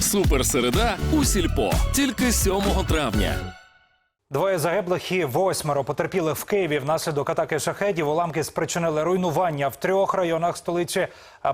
Суперсереда у сільпо тільки 7 травня. Двоє загиблих і восьмеро потерпіли в Києві внаслідок атаки шахедів. Уламки спричинили руйнування в трьох районах столиці.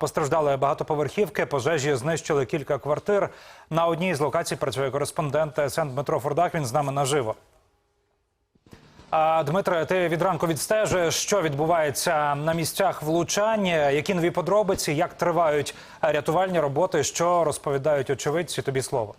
Постраждали багатоповерхівки. Пожежі знищили кілька квартир. На одній з локацій працює кореспондент СН Дмитро Фурдак. Він з нами наживо. Дмитре, ти від ранку відстежуєш, що відбувається на місцях влучання, які нові подробиці, як тривають рятувальні роботи, що розповідають очевидці. Тобі слово.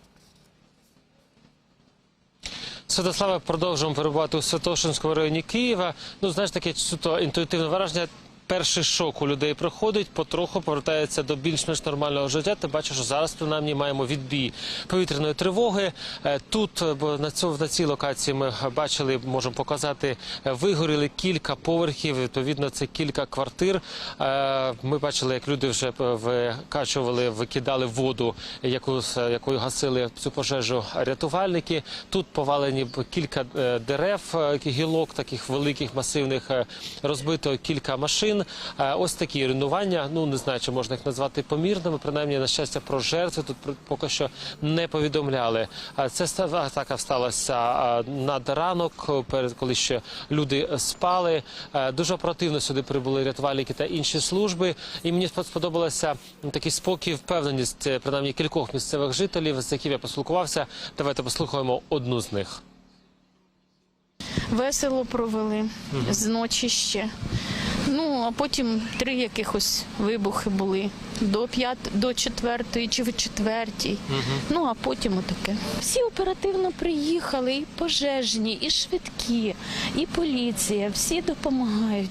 Святославе, продовжуємо перебувати у Святошинському районі Києва. Ну, знаєш, таке суто інтуїтивне враження. Перший шок у людей проходить, потроху повертається до більш-менш нормального життя. Ти бачиш, що зараз принаймні маємо відбій повітряної тривоги. Е, Тут е, на цьому на цій локації ми бачили, можемо показати, е, вигоріли кілька поверхів. Відповідно, це кілька квартир. Ми бачили, як люди вже викачували, викидали воду, яку якою гасили цю пожежу рятувальники. Тут повалені кілька дерев, гілок таких великих, масивних, розбито кілька машин. Е, Ось такі руйнування. Ну не знаю, чи можна їх назвати помірними. Принаймні, на щастя, про жертви тут поки що не повідомляли. Е, Це атака сталася е, над ранок, коли ще люди спали. Дуже оперативно сюди прибули рятувальники та інші служби. І мені спод- сподобалося такий спокій, впевненість принаймні кількох місцевих жителів, з якими я поспілкувався. Давайте послухаємо одну з них. Весело провели з ночі ще. Ну, а потім три якихось вибухи були до п'ят, до четвертої чи в четвертій. Ну а потім отаке. Всі оперативно приїхали, і пожежні, і швидкі, і поліція. Всі допомагають.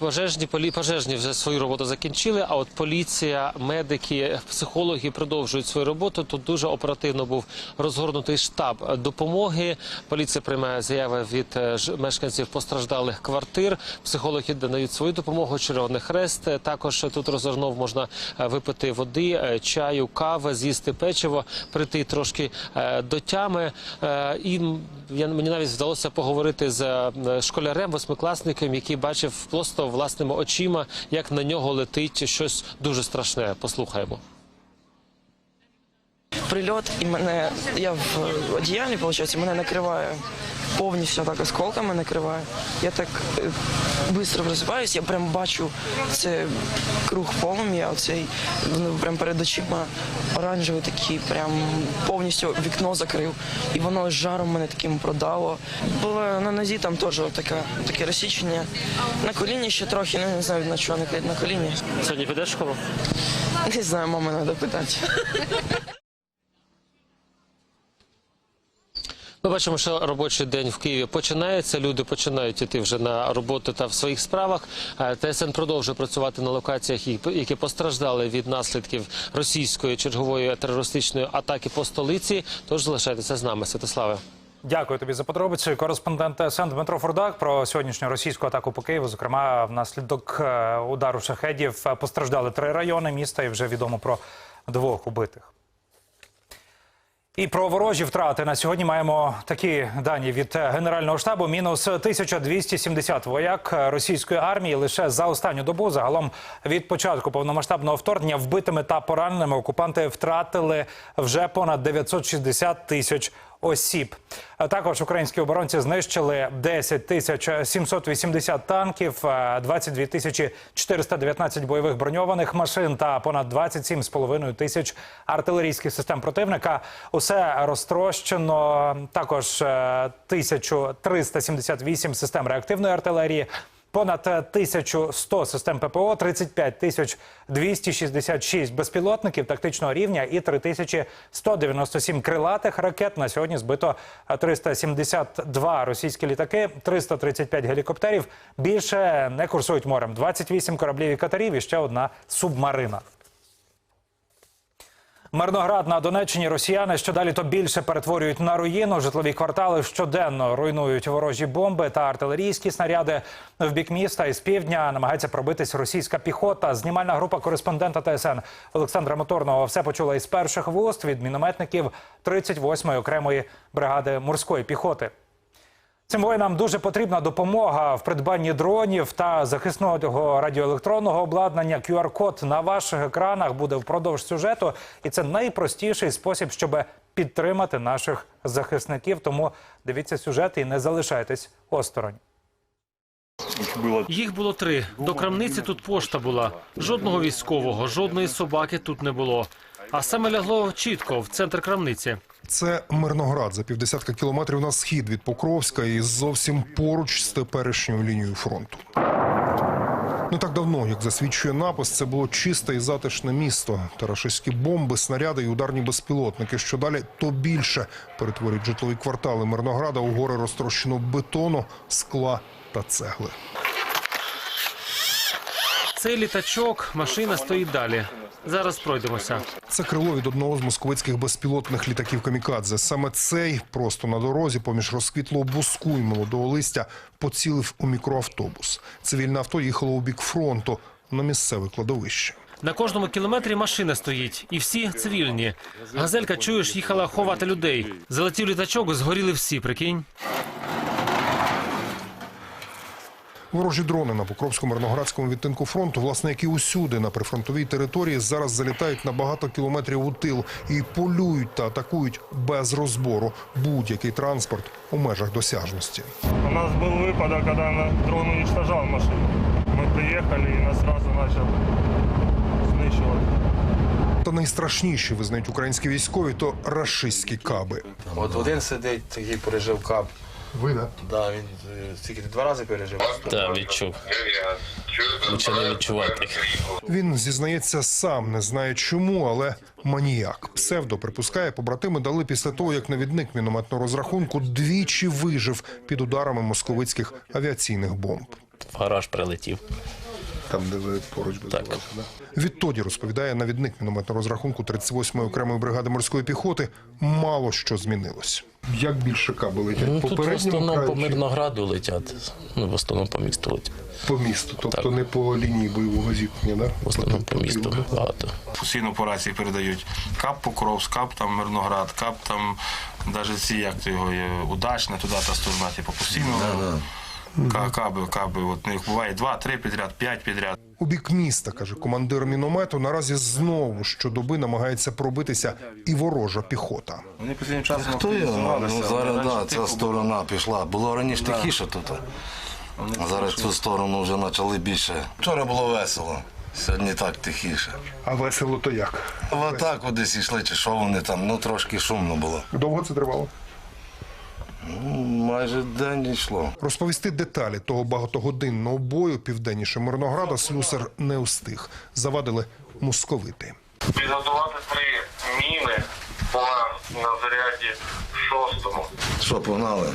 Пожежні пожежні вже свою роботу закінчили. А от поліція, медики, психологи продовжують свою роботу. Тут дуже оперативно був розгорнутий штаб допомоги. Поліція приймає заяви від е, мешканців постраждалих квартир. Психологи надають свою допомогу. Червоний хрест Е, також тут розгорнув можна е, випити води, чаю, кави, з'їсти печиво, прийти трошки до тями. І мені навіть вдалося поговорити з школярем, восьмикласником, який бачив просто власними очима, як на нього летить щось дуже страшне. Послухаємо. Прильот, і мене я в одіялі, виходить, мене накриває повністю так осколками накриває. Я так швидко просипаюсь, я прям бачу це круг полум'я, оцей ну, прям перед очима оранжевий такий, прям повністю вікно закрив. І воно з жаром мене таким продало. Було на нозі там теж таке, таке розсічення. На коліні ще трохи, ну не знаю на чого на, на коліні. Сьогодні підеш в школу? Не знаю, мами треба питати. Ми бачимо, що робочий день в Києві починається. Люди починають іти вже на роботу та в своїх справах. Е, ТСН продовжує працювати на локаціях, які- постраждали від наслідків російської чергової терористичної атаки по столиці. Тож залишайтеся з нами, Святославе. Дякую тобі за подробиці. Кореспондент ТСН Дмитро Фурдак про сьогоднішню російську атаку по Києву. Зокрема, внаслідок е, удару шахедів е, постраждали три райони міста, і вже відомо про двох убитих. І про ворожі втрати на сьогодні маємо такі дані від е, Генерального штабу: мінус 1270 вояк російської армії лише за останню добу. Загалом від початку повномасштабного вторгнення вбитими та пораненими окупанти втратили вже понад 960 тисяч осіб. Також українські оборонці знищили 10 тисяч 780 танків, е, 22 тисячі 419 бойових броньованих машин та понад 27,5 тисяч артилерійських систем противника. Усе розтрощено. Також е, 1378 систем реактивної артилерії. Понад е, 1100 систем ППО, 35 тисяч 266 безпілотників тактичного рівня і 3197 крилатих ракет. На сьогодні збито е, 372 російські літаки, 335 гелікоптерів. Більше не курсують морем. 28 кораблів і катерів і ще одна субмарина. Мирноград на Донеччині росіяни що далі то більше перетворюють на руїну. Житлові квартали щоденно руйнують ворожі бомби та артилерійські снаряди. В бік міста із півдня намагається пробитись російська піхота. Знімальна група кореспондента ТСН Олександра Моторного все почула із перших вуст від мінометників 38-ї окремої бригади морської піхоти. Цим воїнам дуже потрібна допомога в придбанні дронів та захисного радіоелектронного обладнання. QR-код на ваших екранах буде впродовж сюжету, і це найпростіший спосіб, щоб підтримати наших захисників. Тому дивіться сюжет і не залишайтесь осторонь. Їх було три. До крамниці тут пошта була. Жодного військового, жодної собаки тут не було. А саме лягло чітко в центр крамниці. Це Мирноград за півдесятка кілометрів на схід від Покровська і зовсім поруч з теперішньою лінією фронту. Не так давно, як засвідчує напис, це було чисте і затишне місто. Та рашистські бомби, снаряди і ударні безпілотники. Що далі, то більше перетворюють житлові квартали Мирнограда у гори розтрощеного бетону, скла та цегли. Цей літачок, машина стоїть далі. Зараз пройдемося. Це крило від одного з московицьких безпілотних літаків Камікадзе. Саме цей просто на дорозі, поміж розквітлого буску і молодого листя, поцілив у мікроавтобус. Цивільне авто їхало у бік фронту на місцеве кладовище. На кожному кілометрі машина стоїть, і всі цивільні. Газелька, чуєш, їхала ховати людей. Залетів літачок, згоріли всі, прикинь. Ворожі дрони на Покровсько-Мирноградському відтинку фронту, власне, як і усюди на прифронтовій території, зараз залітають на багато кілометрів у тил і полюють та атакують без розбору будь-який транспорт у межах досяжності. У нас был выпадок, когда на- дрон уничтожал машину. Мы приехали и нас сразу начал знищувати. Та найстрашніші визнають українські військові то рашистські каби. От один сидить, такий пережив кап. Ви да? Да, він е, стільки два рази пережив. Так, відчув. Лучше не відчувати. Він зізнається сам, не знає чому, але маніяк. Псевдо припускає, побратими дали після того, як навідник мінометного розрахунку двічі вижив під ударами московицьких авіаційних бомб. В гараж прилетів. Там, де ви поруч Так. Відтоді розповідає навідник мінометного розрахунку 38-ї окремої бригади морської піхоти. Мало що змінилось. Як більше каби летять? Ну, тут в основному по Мирнограду летять. Ну, в основному по місту летять. по місту, тобто Так. не по лінії бойового зіткнення, да? В основному по місту багато. Постійно по рації передають кап Покровськ, кап там Мирноград, кап там навіть ці, як то його, є, удачна, туди та сторона, типу, постійно. Ка- Каби, каби, от їх буває два, три підряд, п'ять підряд. У бік міста, каже командир міномету, наразі знову щодоби намагається пробитися і ворожа піхота. Вони останнім часом Хто його? Ну, зараз да, ця сторона пішла. Було раніше тихіше тут. А зараз цю сторону вже почали більше. Вчора було весело, сьогодні так тихіше. А весело то як? Отак кудись йшли, чи що вони там, ну трошки шумно було. Довго це тривало? Майже день йшло. Розповісти деталі того багатогодинного бою південніше Мирнограда слюсар не встиг. Завадили московити. підготувати три міни план на заряді шостому. Що, погнали?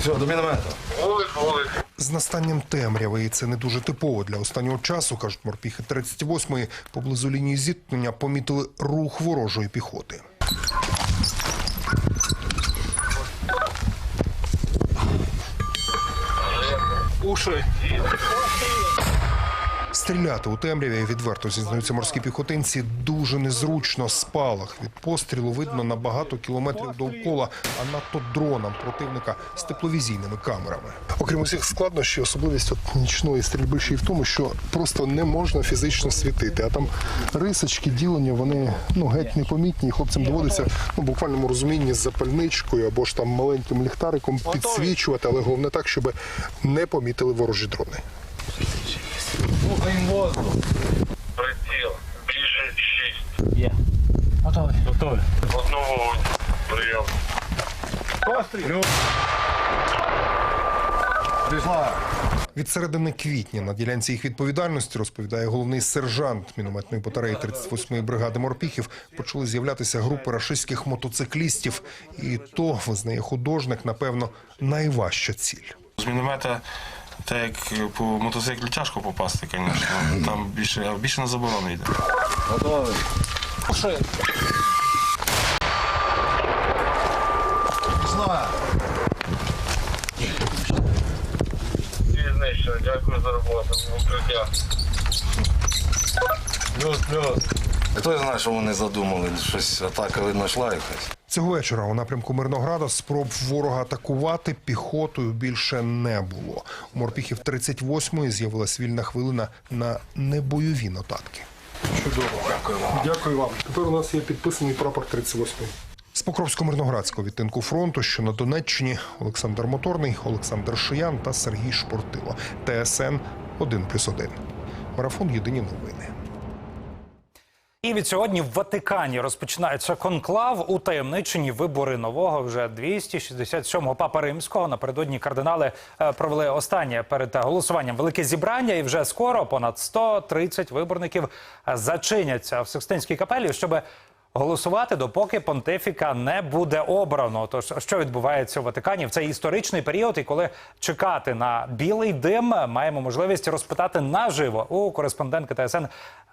Все, до міномета. Вулик, вулик. З настанням темряви, і це не дуже типово для останнього часу, кажуть морпіхи 38-ї, поблизу лінії зіткнення помітили рух ворожої піхоти. уши. Стріляти у темряві відверто зізнаються морські піхотинці дуже незручно. Спалах від пострілу видно на багато кілометрів довкола, а надто дронам противника з тепловізійними камерами. Окрім усіх складнощів, особливість от нічної стрільби ще й в тому, що просто не можна фізично світити. А там рисочки, ділення, вони ну геть непомітні. Хлопцям доводиться ну, буквальному розумінні з запальничкою або ж там маленьким ліхтариком підсвічувати, але головне так, щоб не помітили ворожі дрони. Приціл. Більше шість. Одного прийом. Від середини квітня на ділянці їх відповідальності, розповідає головний сержант мінометної батареї 38-ї бригади морпіхів, почали з'являтися групи рашистських мотоциклістів. І то, визнає художник, напевно, найважча ціль. З міномета, так як по мотоциклу тяжко попасти, звісно. Там більше, а більше на заборону йде. Всі знищено. Дякую за роботу. Укриття. Плюс, плюс. Хто знає, що вони задумали? Щось атака видно йшла якась. Цього вечора у напрямку Мирнограда спроб ворога атакувати піхотою більше не було. У морпіхів 38-ї з'явилась вільна хвилина на небойові нотатки. Чудово. Дякую вам. Дякую вам. Тепер у нас є підписаний прапор 38-ї. З Покровсько-Мирноградського відтинку фронту, що на Донеччині, Олександр Моторний, Олександр Шиян та Сергій Шпортило. ТСН 1+,1. Марафон Єдині новини. І від сьогодні в Ватикані розпочинається конклав у таємничені вибори нового вже 267-го папа римського. Напередодні кардинали е, провели останнє перед голосуванням велике зібрання, і вже скоро понад 130 виборників е, зачиняться в Сикстинській капелі, щоб голосувати, допоки понтифіка не буде обрано. Тож що відбувається у Ватикані в цей історичний період, і коли чекати на білий дим, маємо можливість розпитати наживо у кореспондентки ТСН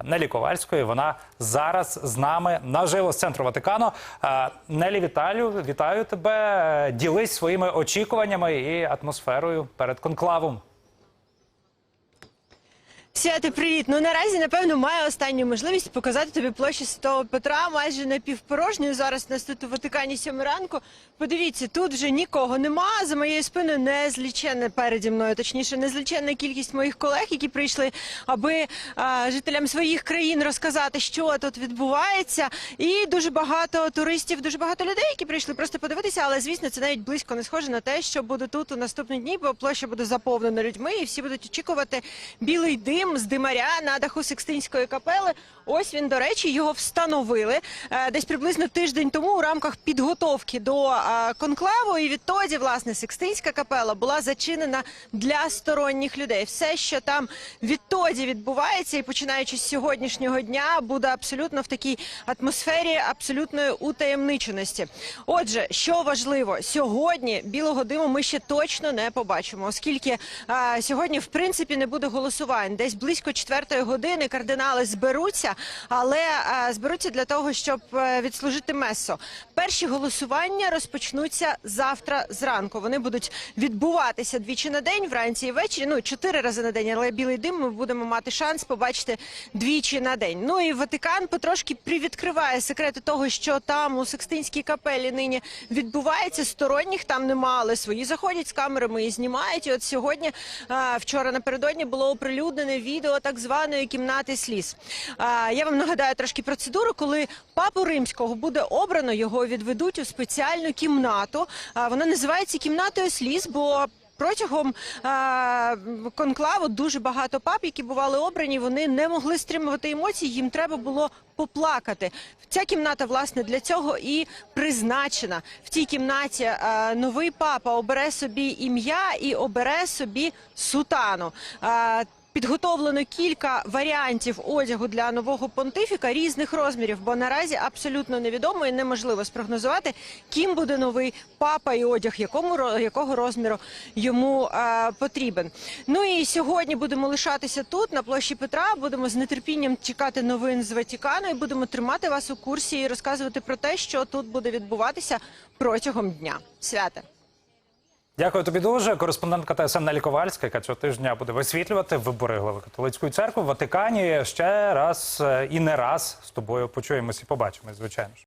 Нелі Ковальської. Вона зараз з нами наживо з центру Ватикану. Нелі, вітаю, вітаю тебе. Ділись своїми очікуваннями і атмосферою перед конклавом. Святе, привіт! Ну наразі, напевно, маю останню можливість показати тобі площу Святого Петра майже напівпорожньою. Зараз нас тут у Ватикані сьомий ранку. Подивіться, тут вже нікого нема. За моєю спиною незліченне переді мною, точніше, незліченна кількість моїх колег, які прийшли, аби а, жителям своїх країн розказати, що тут відбувається. І дуже багато туристів, дуже багато людей, які прийшли просто подивитися. Але звісно, це навіть близько не схоже на те, що буде тут у наступні дні, бо площа буде заповнена людьми, і всі будуть очікувати білий дим з димаря на даху Сикстинської капели. Ось він, до речі, його встановили е, десь приблизно тиждень тому у рамках підготовки до е, конклаву. І відтоді, власне, Сикстинська капела була зачинена для сторонніх людей. Все, що там відтоді відбувається, і починаючи з сьогоднішнього дня, буде абсолютно в такій атмосфері абсолютної утаємниченості. Отже, що важливо, сьогодні білого диму ми ще точно не побачимо, оскільки е, сьогодні, в принципі, не буде голосувань. Десь близько четвертої години кардинали зберуться, але е, зберуться для того, щоб е, відслужити месо. Перші голосування розпочнуться завтра зранку. Вони будуть відбуватися двічі на день, вранці і ввечері. Ну чотири рази на день, але білий дим ми будемо мати шанс побачити двічі на день. Ну і Ватикан потрошки привідкриває секрети того, що там у Секстинській капелі нині відбувається. Сторонніх там нема, але свої заходять з камерами і знімають. І от сьогодні, вчора напередодні, було оприлюднене відео так званої кімнати сліз. Я вам нагадаю трошки процедуру, коли папу римського буде обрано, його відведуть у спеціальну кімнату. Вона називається кімнатою сліз, бо Протягом конклаву дуже багато пап, які бували обрані, вони не могли стримувати емоцій. Їм треба було поплакати. Ця кімната власне для цього і призначена. В цій кімнаті новий папа обере собі ім'я і обере собі сутану. А, Підготовлено кілька варіантів одягу для нового понтифіка різних розмірів, бо наразі абсолютно невідомо і неможливо спрогнозувати, ким буде новий папа і одяг, якому якого розміру йому е, потрібен. Ну і сьогодні будемо лишатися тут на площі Петра. Будемо з нетерпінням чекати новин з Ватикану і будемо тримати вас у курсі і розказувати про те, що тут буде відбуватися протягом дня. Свята. Дякую тобі дуже. Кореспондентка ТСН Нелі Ковальська, яка цього тижня буде висвітлювати вибори глави католицької церкви в Ватикані. Ще раз е, і не раз з тобою почуємося і побачимось, звичайно ж.